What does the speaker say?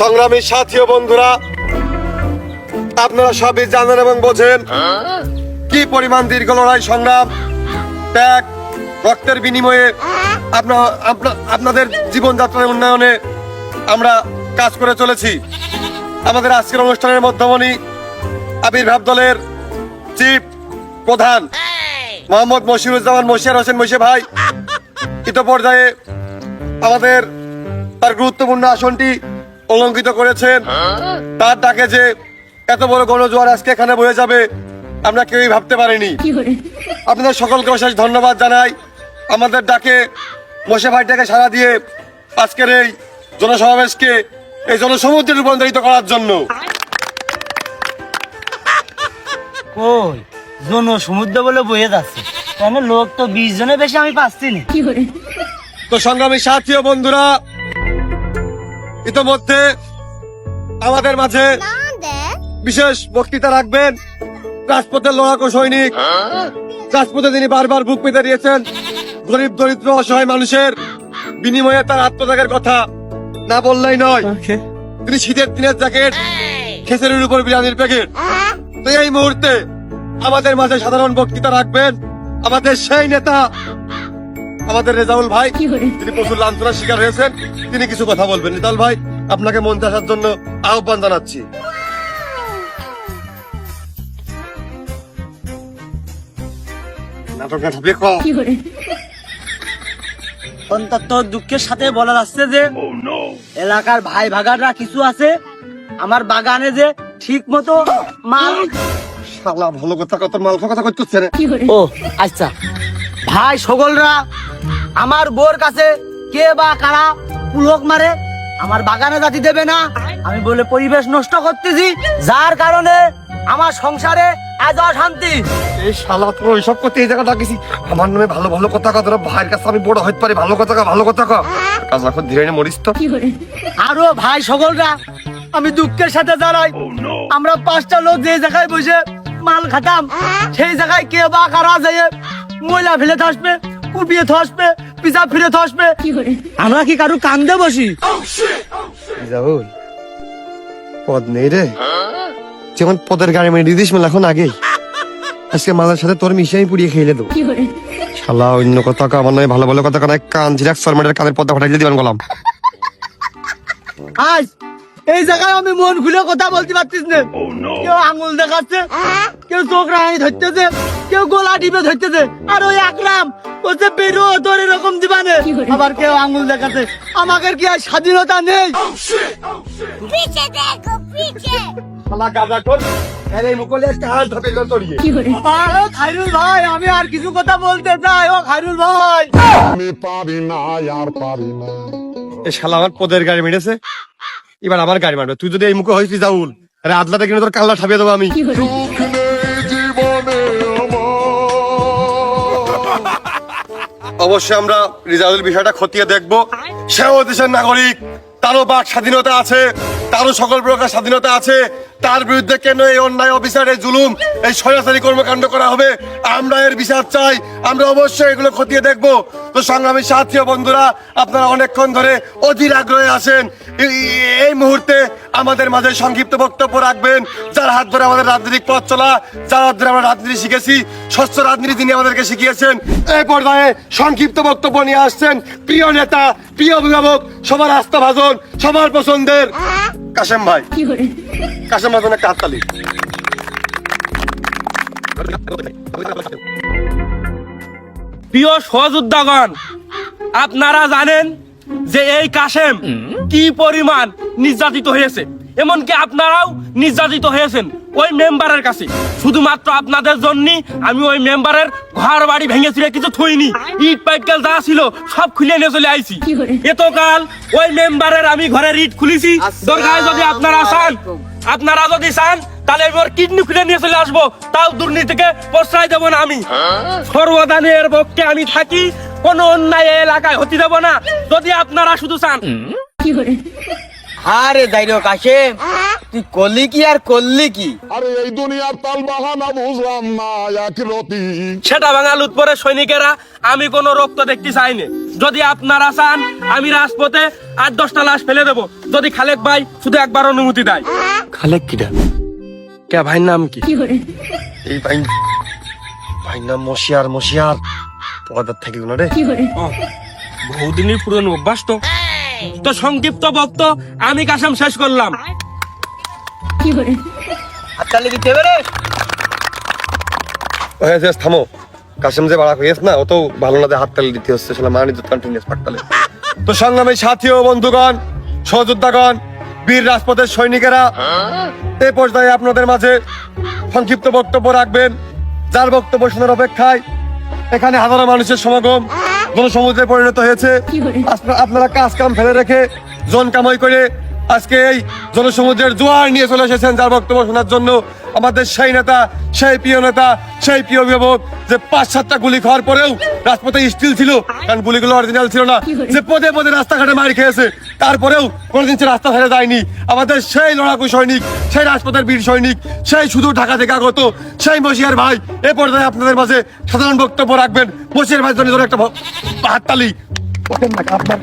সংগ্রামী সাথী ও বন্ধুরা, আপনারা সবই জানেন এবং বোঝেন কি পরিমাণ দীর্ঘ লড়াই সংগ্রাম, ত্যাগ, রক্তের বিনিময়ে আপনার আপনাদের জীবনযাত্রার উন্নয়নে আমরা কাজ করে চলেছি। আমাদের আজকের অনুষ্ঠানের মধ্যমণি আবির্ভাব দলের চিফ প্রধান মোহাম্মদ মশিরুজ্জামান মশিয়ার হোসেন মশি ভাই। ইত পর্যায়ে আমাদের তার গুরুত্বপূর্ণ আসনটি অলঙ্কিত করেছেন। তার ডাকে যে এত বড় গণজোয়ার আজকে এখানে বয়ে যাবে আমরা কেউই ভাবতে পারিনি। আপনাদের সকলকে অশেষ ধন্যবাদ জানাই। আমাদের ডাকে মশে ভাইটাকে সাড়া দিয়ে আজকের এই জনসমাবেশকে এই জনসমুদ্রে রূপান্তরিত করার জন্য। কই? জন সমুদ্র বলে বয়ে যাচ্ছে। কেন লোক তো বিশ জনের বেশি আমি পাচ্ছি না। তো সংগ্রামী সাথী ও বন্ধুরা ইতোমধ্যে আমাদের মাঝে বিশেষ বক্তৃতা রাখবেন রাজপথের লড়াকু সৈনিক। রাজপথে তিনি বারবার বুক পেতে দিয়েছেন। গরিব দরিদ্র অসহায় মানুষের বিনিময়ে তার আত্মত্যাগের কথা না বললেই নয়। তিনি শীতের দিনের জ্যাকেট খেসারির উপর বিরিয়ানির প্যাকেট। তো এই মুহূর্তে আমাদের মাঝে সাধারণ বক্তৃতা রাখবেন আমাদের সেই নেতা আমাদের রেজাউল ভাই তিনি প্রচুর লাঞ্ছনার শিকার হয়েছেন। তিনি কিছু কথা বলবেন। রেজাউল ভাই আপনাকে মঞ্চে আসার জন্য আহ্বান জানাচ্ছি। অন্তত দুঃখের সাথে বলা যাচ্ছে যে এলাকার ভাই ভাগাররা কিছু আছে আমার বাগানে যে ঠিক মতো মাল শালা ভালো কথা কত মালফা কথা করতেছে রে ও আচ্ছা। ভাই সকলরা আমার বোর কাছে কে বা কারা পুলক মারে আমার বাগানে জাতি দেবে না। আমি বলে পরিবেশ নষ্ট করতেছি যার কারণে আমার সংসারে আজ অশান্তি। এই শালা তো ওইসব করতে এই জায়গা ডাকিছি আমার নামে ভালো ভালো কথা কথা ভাইয়ের কাছে আমি বড় হইতে পারি ভালো কথা ভালো কথা কা কাজ রাখো ধীরে মরিস তো। আরও ভাই সকলরা আমি দুঃখের সাথে জানাই আমরা পাঁচটা লোক যে জায়গায় বসে মাল খাতাম সেই জায়গায় কে বা কারা যায় ময়লা ফেলে থাসবে কুপিয়ে থাসবে পিজা ফিরে থাসবে আমরা কি কারু কান্দে বসি? রাহুল পদ নেই রে। যেমন পদের গাড়ি মেরে দিস মেলা এখন আগেই। আজকে মালের সাথে তোর মিশিয়ে আমি পুড়িয়ে খেয়ে দেবো শালা অন্য কথা কা আমার নয় ভালো ভালো কথা কানা কান ঝিরাক সরমাটের কানের পদ্মা ফাটাই দিবেন গোলাম। আজ এই জায়গায় আমি মন খুলে কথা বলতে পারতিস না। কেউ আঙুল দেখাচ্ছে কেউ চোখ রাঙানি ধরতেছে। কেউ গোলা টিপে ধরতেছে আর ওই আকরাম বলছে বেরো তোর এরকম আবার কেউ আঙুল দেখাতে আমাদের কি আর স্বাধীনতা নেই? ইয়ে। আমি আর কিছু কথা বলতে চাই ও খাইরুল ভাই। আমি পাবি না আর পাবি না। এ শালা আমার পদের গাড়ি মেরেছে। এবার আমার গাড়ি মারবে। তুই যদি এই মুখে হয়েছিস যাউল আরে আদলাতে কিনে তোর কাল্লা ঠাপিয়ে দেবো আমি। অবশ্যই আমরা রিজার্ভের বিষয়টা খতিয়ে দেখব। সেও দেশের নাগরিক, তারও বাক স্বাধীনতা আছে, তারও সকল প্রকার স্বাধীনতা আছে। তার বিরুদ্ধে কেন এই অন্যায় অফিসারের জুলুম, এই সরাসরি কর্মকাণ্ড করা হবে? আমরা এর বিচার চাই। আমরা অবশ্যই এগুলো খতিয়ে দেখব। তো সংগ্রামী সাথী বন্ধুরা, আপনারা অনেকক্ষণ ধরে অধীর আগ্রহে আছেন। এই- মুহূর্তে আমাদের মাঝে সংক্ষিপ্ত বক্তব্য রাখবেন। যার হাত ধরে আমাদের রাজনৈতিক পথ চলা, যার হাত ধরে আমরা রাজনীতি শিখেছি স্বচ্ছ রাজনীতি তিনি আমাদেরকে শিখিয়েছেন। এই পর্যায়ে সংক্ষিপ্ত বক্তব্য নিয়ে আসছেন প্রিয় নেতা, প্রিয় অভিভাবক, সবার আস্থা ভাজন সবার পছন্দের কাশেম ভাই। কাশেম ভাই একটা হাততালি প্রিয় সহযোদ্ধাগণ আপনারা জানেন যে এই কাশেম কি পরিমাণ নির্যাতিত হয়েছে। এমনকি আপনারাও নির্যাতিত হয়েছেন ওই মেম্বারের কাছে। শুধুমাত্র আপনাদের জন্য আমি ওই মেম্বারের ঘর বাড়ি ভেঙে ছিঁড়ে কিছু থইনি। ইট পাইটকাল যা ছিল সব খুলে নিয়ে চলে আইছি। এতকাল ওই মেম্বারের আমি ঘরের ইট খুলেছি। দরকার যদি আপনারা চান আপনারা যদি চান তাহলে আমি ওর কিডনি খুলে নিয়ে চলে আসব। তাও দুর্নীতিকে প্রশ্রয় দেবো না আমি। সর্বদানের পক্ষে আমি থাকি কোন অন্যায় এলাকায় হতে দেবো না। যদি আপনারা শুধু চান। আরে দাইরো কাশেম তুই করলি কি আর করলি কি? আরে এই দুনিয়ার তাল বাহানা বুঝলাম না এক রতি। সেটা ভাঙা লুৎপরের সৈনিকেরা আমি কোনো রক্ত দেখতে চাইনি। যদি আপনারা চান আমি রাজপথে আট দশটা লাশ ফেলে দেবো। যদি খালেক ভাই শুধু একবার অনুমতি দেয়। খালেক কিটা কে ভাইয়ের নাম কি? এই ভাই ভাই নাম মশিয়ার মশিয়ার। পদার থেকে গুলো রে। ও, বহুদিনের পুরনো অভ্যাস তো। তো সংক্ষিপ্ত বক্ত আমি কাসাম শেষ করলাম। হাততালি থামো। কাশেম যে বাড়া হয়েছে না ও তো ভালো না হাত তালি দিতে হচ্ছে সেটা মানি তো কন্টিনিউস পাটতালে তো সংগ্রামী সাথী ও বন্ধুগণ সহযোদ্ধাগণ বীর রাজপথের সৈনিকেরা এই পর্যায়ে আপনাদের মাঝে সংক্ষিপ্ত বক্তব্য রাখবেন। যার বক্তব্য শোনার অপেক্ষায় এখানে হাজারো মানুষের সমাগম। জনসমুদ্রে পরিণত হয়েছে। আপনারা- আপনারা কাজ কাম ফেলে রেখে জন কামাই করে আজকে এই জনসমুদ্রের জোয়ার নিয়ে চলে এসেছেন। যার বক্তব্য শোনার জন্য আমাদের সেই নেতা, সেই প্রিয় নেতা, সেই প্রিয় অভিভাবক যে পাঁচ সাতটা গুলি খাওয়ার পরেও রাজপথে স্টিল ছিল, কারণ গুলিগুলো অরিজিনাল ছিল না, যে পদে পদে রাস্তাঘাটে মারি খেয়েছে, তারপরেও কোনোদিন সে রাস্তা ছেড়ে যায়নি আমাদের সেই লড়াকু সৈনিক, সেই রাজপথের বীর সৈনিক, সেই শুধু ঢাকা থেকে আগত, সেই মশিয়ার ভাই, এ পর্যায়ে আপনাদের মাঝে সাধারণ বক্তব্য রাখবেন মশিয়ার ভাইয়ের জন্য একটা হাততালি আপনার।